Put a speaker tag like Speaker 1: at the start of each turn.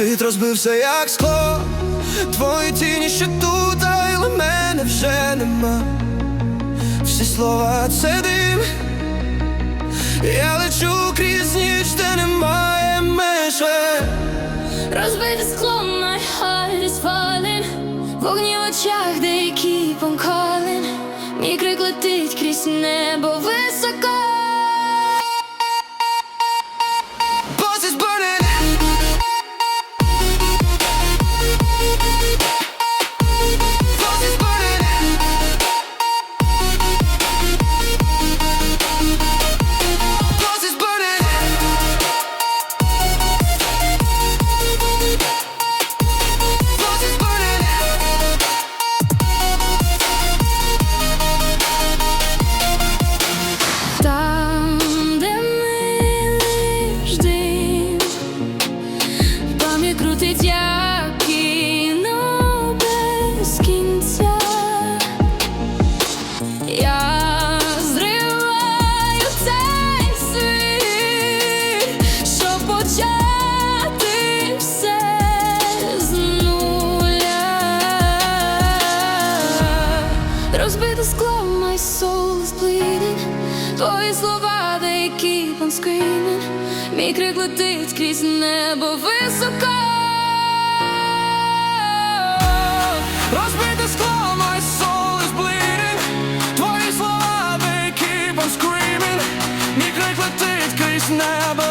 Speaker 1: Світ розбився, як скло, твої тіні ще тут, але мене вже нема. Всі слова це дим, я лечу крізь ніч, де немає меж.
Speaker 2: Розбите скло, my heart is falling Вогні в очах, де keep on calling Мій крик летить крізь небо Пам'ять як кіно без кінця. Я зриваю цей світ, щоб почати все з нуля. Розбите скло, my soul is bleeding Твої слова, they keep on screaming Мій крик летить крізь небо високо
Speaker 1: Never